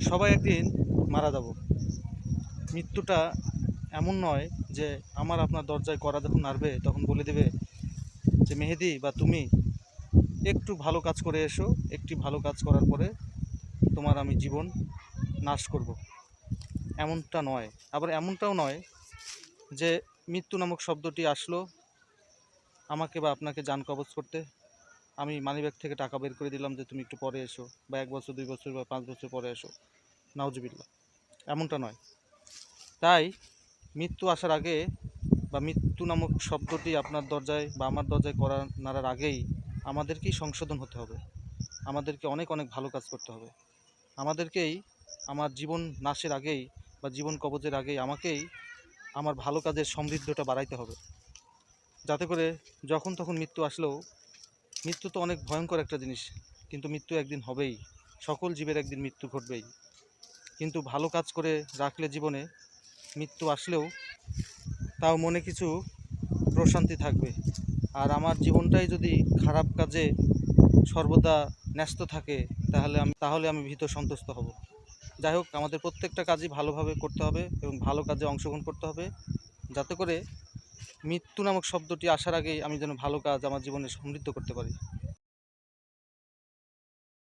সবাই একদিন মারা যাব। মৃত্যুটা এমন নয় যে আমার আপনার দরজায় করা যখন নাড়বে, তখন বলে দেবে যে, মেহেদি বা তুমি একটু ভালো কাজ করে এসো, একটি ভালো কাজ করার পরে তোমার আমি জীবন নাশ করব। এমনটা নয়। আবার এমনটাও নয় যে, মৃত্যু নামক শব্দটি আসলো আমাকে বা আপনাকে যান কবজ করতে। আমি মানিব্যাগ থেকে টাকা বের করে দিলাম যে তুমি একটু পরে এসো, বা এক বছর, দুই বছর, বা পাঁচ বছর পরে এসো। নাউজুবিল্লা এমনটা নয়। তাই মৃত্যু আসার আগে বা মৃত্যু নামক শব্দটি আপনার দরজায় বা আমার দরজায় করা নাড়ার আগেই আমাদেরকেই সংশোধন হতে হবে। আমাদেরকে অনেক অনেক ভালো কাজ করতে হবে। আমাদেরকেই আমার জীবন নাশের আগেই বা জীবন কবজের আগেই আমাকেই আমার ভালো কাজের সমৃদ্ধটা বাড়াইতে হবে। যাতে করে যখন তখন মৃত্যু আসলেও মৃত্যু তো অনেক ভয়ঙ্কর একটা জিনিস। কিন্তু মৃত্যু একদিন হবেই। সকল জীবের একদিন মৃত্যু ঘটবেই। কিন্তু ভালো কাজ করে রাখলে জীবনে মৃত্যু আসলেও তাও মনে কিছু প্রশান্তি থাকবে। আর আমার জীবনটাই যদি খারাপ কাজে সর্বদা ন্যস্ত থাকে, তাহলে আমি তাহলে আমি ভীত সন্তুষ্ট হব। যাই হোক, আমাদের প্রত্যেকটা কাজই ভালোভাবে করতে হবে এবং ভালো কাজে অংশগ্রহণ করতে হবে। যাতে করে মৃত্যু নামক শব্দটি আসার আগেই আমি যেন ভালো কাজ আমার জীবনে সমৃদ্ধ করতে পারি।